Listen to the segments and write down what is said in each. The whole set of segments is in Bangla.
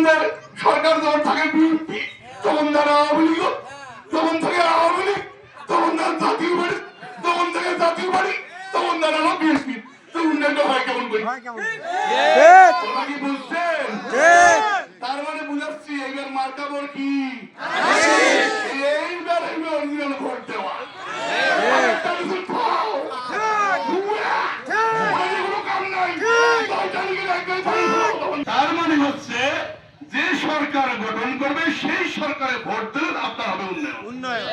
মুসলমানদের সরকার যখন থাকে বিএনপি তখন তারা আওয়ামী লীগ তখন থেকে আওয়ামী লীগ তখন তার জাতীয় বাড়ি তখন থেকে জাতীয় বাড়ি তখন তারা হলো বিএনপি। তো উন্নয়ন হয় কেমন করি? তোমরা কি বুঝছেন? তার মানে বুঝাচ্ছি এইবার মার্কা বল কি? এইবার এইবার অরিজিনাল ভোট সরকার গঠন করবে সেই সরকারে ভোট দিলে আপনার হবে উন্নয়ন। উন্নয়ন।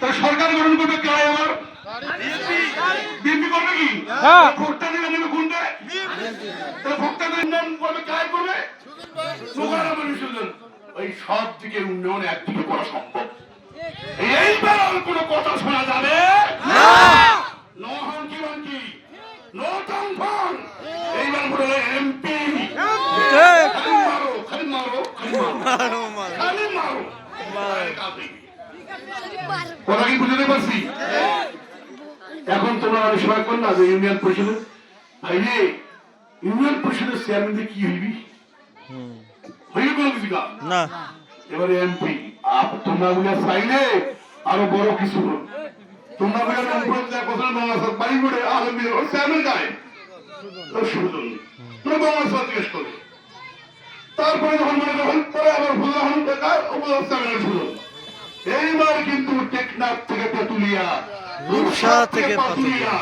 তো সরকার গঠন করবে কে আমার বিএনপি। করবে কি? হ্যাঁ। ভোটটা দিবে নেবে কোনটা? তাহলে ভোটটা দিলে উন্নয়ন করবে কায় করবে? সুগারামের ওই সব দিকে উন্নয়ন একদিকে করা সম্ভব। এইবার আর কোনো কথা শোনা যাবে নো হাঙ্কি বাঙ্কি নো টাং ফাং এইবার বলে এমপি খালি মারো খালি মারো খালি মারো। খালি মারো। কথা কি বুঝতে পারছি? এখন তোমরা অনেক সময় কর না যে ইউনিয়ন পরিষদে ভাই রে ইউনিয়ন পরিষদের চেয়ারম্যান কি হইবি? হইবে কোনো কিছু না। এবারে এমপি আপ তোমরা গুলো চাইলে আরও বড় কিছু তোমরা গুলো উপরে যা কথা আছে বাড়ি করে আলমীর চেয়ারম্যান গায় তো শুনুন তোমরা বাংলা সব জিজ্ঞেস করো। তারপরে যখন মনে যখন পরে আবার ভুলা হন বেকার উপর চেয়ারম্যান শুনুন এইবার কিন্তু টেকনাফ থেকে তেতুলিয়া রূপসা থেকে পাতুলিয়া।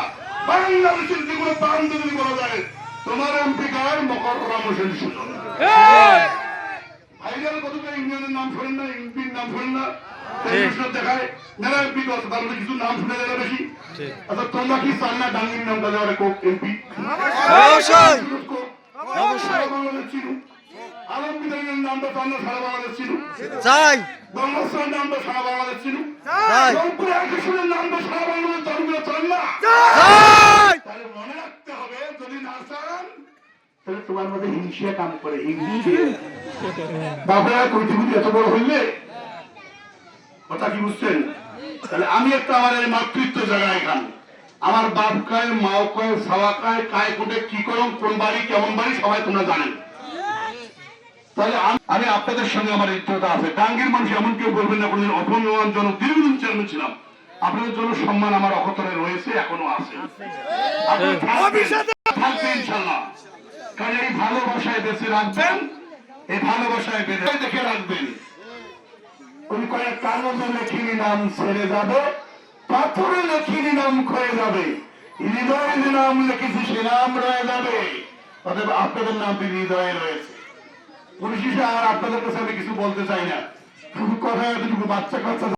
বাংলাদেশের যে কোনো প্রান্ত যদি বলা যায় তোমার এমপি গায় মকররাম হোসেন শুনুন ভাইজান কতটা ইউনিয়নের নাম শোনেন না এমপির নাম শোনেন না? দেখায় যারা এমপি করছে তার মধ্যে কিছু নাম শুনে যারা বেশি। আচ্ছা তোমরা কি চান না ডাঙ্গির নামটা দেওয়ার? কোক এমপি? অবশ্যই। অবশ্যই। চিনু আলমগীরের নামটা চান না সারা বাংলাদেশ চিনু চাই। বাংলাদেশের নামটা সারা বাংলাদেশ চিনু রংপুরে আকাশের নামটা সারা বাংলাদেশ জনগুলো চান না। তাহলে মনে রাখতে হবে যদি না চান তাহলে তোমার মধ্যে হিংসা কাম করে হিংসে। বাবা কইতে কইতে এত বড় হইলে? কথা কি বুঝছেন? তাহলে আমি একটা আমার এই মাতৃত্ব জায়গায় এখান। আমার বাপ কায় মাও কয় সাওয়া কায় কায় কোটে কি করম কোন বাড়ি কেমন বাড়ি সবাই তোমরা জানেন। তাহলে আমি আপনাদের সঙ্গে আমার ইত্যতা আছে। ডাঙ্গির মানুষ এমন কেউ বলবেন না কোনদিন অপমানজনক দীর্ঘদিন চেয়ারম্যান ছিলাম। আপনাদের জন্য সম্মান আমার অকতরে রয়েছে এখনও আছে। থাকবে ইনশাল্লাহ কারণ এই ভালোবাসায় বেঁচে রাখবেন এই ভালোবাসায় বেঁধে দেখে রাখবেন। ওই কয়েক কাগজে লেখিনি নাম ছেড়ে যাবে পাথরে লেখিনি নাম ক্ষয়ে যাবে। হৃদয়ে যে নাম লিখেছি সে নাম রয়ে যাবে। অতএব আপনাদের নামটি হৃদয়ে রয়েছে। পরিশেষে আর আপনাদের কাছে আমি কিছু বলতে চাই না। কথা এতটুকু বাচ্চা কাচ্চা